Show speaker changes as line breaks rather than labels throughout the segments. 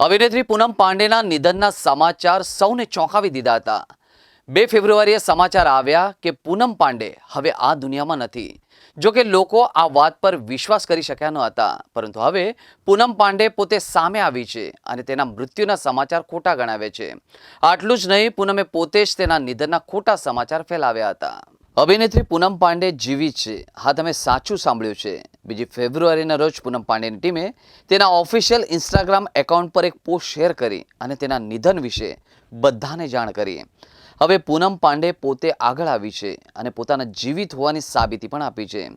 અભિનેત્રી પૂનમ પાંડેના નિધનના સમાચાર સૌને ચોંકાવી દીધા હતા. બે ફેબ્રુઆરીએ સમાચાર આવ્યા કે પૂનમ પાંડે હવે આ દુનિયામાં નથી. જો કે લોકો આ વાત પર વિશ્વાસ કરી શક્યા ન હતા. પરંતુ હવે પૂનમ પાંડે પોતે સામે આવી છે અને તેના મૃત્યુના સમાચાર ખોટા ગણાવે છે. આટલું જ નહીં, પૂનમે પોતે જ તેના નિધનના ખોટા સમાચાર ફેલાવ્યા હતા. અભિનેત્રી પૂનમ પાંડે જીવી છે. હા, તમે સાચું સાંભળ્યું છે. બીજી ફેબ્રુઆરીના રોજ પૂનમ પાંડેની ટીમે તેના ઓફિશિયલ ઇન્સ્ટાગ્રામ એકાઉન્ટ પર એક પોસ્ટ શેર કરી અને તેના નિધન વિશે બધાને જાણ કરી. હવે પૂનમ પાંડે પોતે આગળ આવી છે અને પોતાના જીવિત હોવાની સાબિતી પણ આપી છે.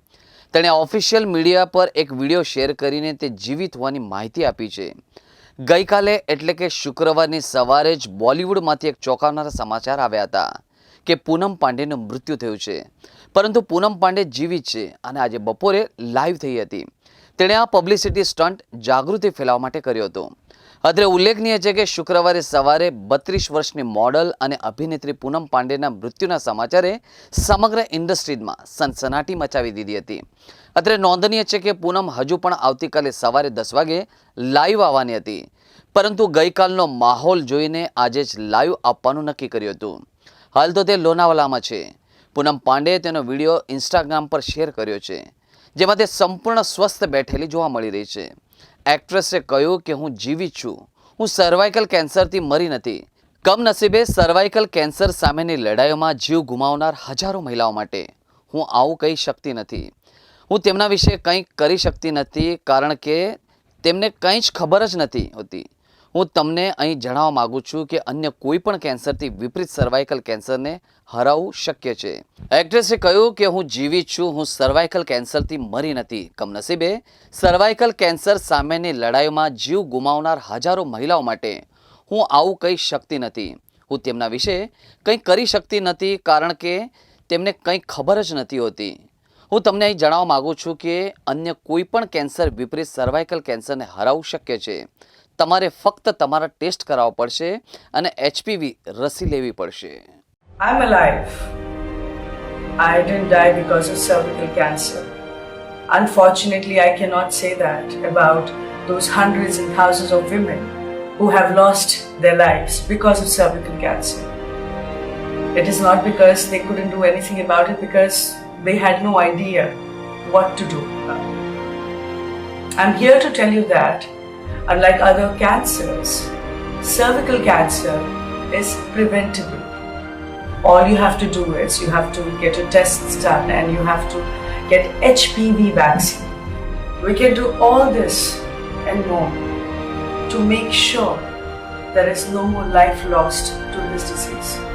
તેણે ઓફિશિયલ મીડિયા પર એક વીડિયો શેર કરીને તે જીવિત હોવાની માહિતી આપી છે. ગઈકાલે એટલે કે શુક્રવારની સવારે જ બોલિવૂડમાંથી એક ચોંકાવનારા સમાચાર આવ્યા હતા. કે પૂનમ પાંડેનું મૃત્યુ થયું છે. પરંતુ પૂનમ પાંડે જીવિત છે અને આજે બપોરે લાઈવ થઈ હતી. તેણે આ પબ્લિસિટી સ્ટન્ટ જાગૃતિ ફેલાવવા માટે કર્યો હતો. અત્રે ઉલ્લેખનીય છે કે શુક્રવારે સવારે બત્રીસ વર્ષની મોડલ અને અભિનેત્રી પૂનમ પાંડેના મૃત્યુના સમાચારે સમગ્ર ઇન્ડસ્ટ્રીમાં સનસનાટી મચાવી દીધી હતી. અત્રે નોંધનીય છે કે પૂનમ હજુ પણ આવતીકાલે સવારે દસ વાગે લાઈવ આવવાની હતી. પરંતુ ગઈકાલનો માહોલ જોઈને આજે જ લાઈવ આપવાનું નક્કી કર્યું હતું. હાલ તો તે લોનાવાલામાં છે. પૂનમ પાંડેએ તેનો વીડિયો ઇન્સ્ટાગ્રામ પર શેર કર્યો છે, જેમાં તે સંપૂર્ણ સ્વસ્થ બેઠેલી જોવા મળી રહી છે. એક્ટ્રેસે કહ્યું કે, હું જીવિત છું. હું સર્વાઇકલ કેન્સરથી મરી નથી. કમનસીબે સર્વાઇકલ કેન્સર સામેની લડાઈઓમાં જીવ ગુમાવનાર હજારો મહિલાઓ માટે. હું આવું કહી શકતી નથી. હું તેમના વિશે કંઈ કરી શકતી નથી, કારણ કે તેમને કંઈ જ ખબર જ નથી હોતી. હું તમને અહીં જણાવવા માગું છું કે અન્ય કોઈ પણ કેન્સરથી વિપરીત સર્વાઇકલ કેન્સરને હરાવવું શક્ય છે. એક્ટ્રેસે કહ્યું કે હું જીવિત છું, હું સર્વાઇકલ કેન્સરથી મરી નથી. કમનસીબે સર્વાઇકલ કેન્સર સામેની લડાઈમાં જીવ ગુમાવનાર હજારો મહિલાઓ માટે હું આવું કહી શકતી નથી. હું તેમના વિશે કંઈ કરી શકતી નથી કારણ કે તેમને કંઈ ખબર જ નથી હોતી. હું તમને અહીં જણાવવા માગું છું કે અન્ય કોઈ પણ કેન્સર વિપરીત સર્વાઇકલ કેન્સરને હરાવવું શક્ય છે. તમારે ફક્ત તમારા ટેસ્ટ કરાવવા પડશે અને એચપીવી રસી લેવી પડશે
I'm alive. I didn't die because of cervical cancer. Unfortunately, I cannot say that about those hundreds and thousands of women who have lost their lives because of cervical cancer. It is not because they couldn't do anything about it, because they had no idea what to do. I'm here to tell you that, unlike other cancers, cervical cancer is preventable all you have to do is you have to get your tests done and you have to get HPV vaccine. We can do all this and more to make sure there is no more life lost to this disease.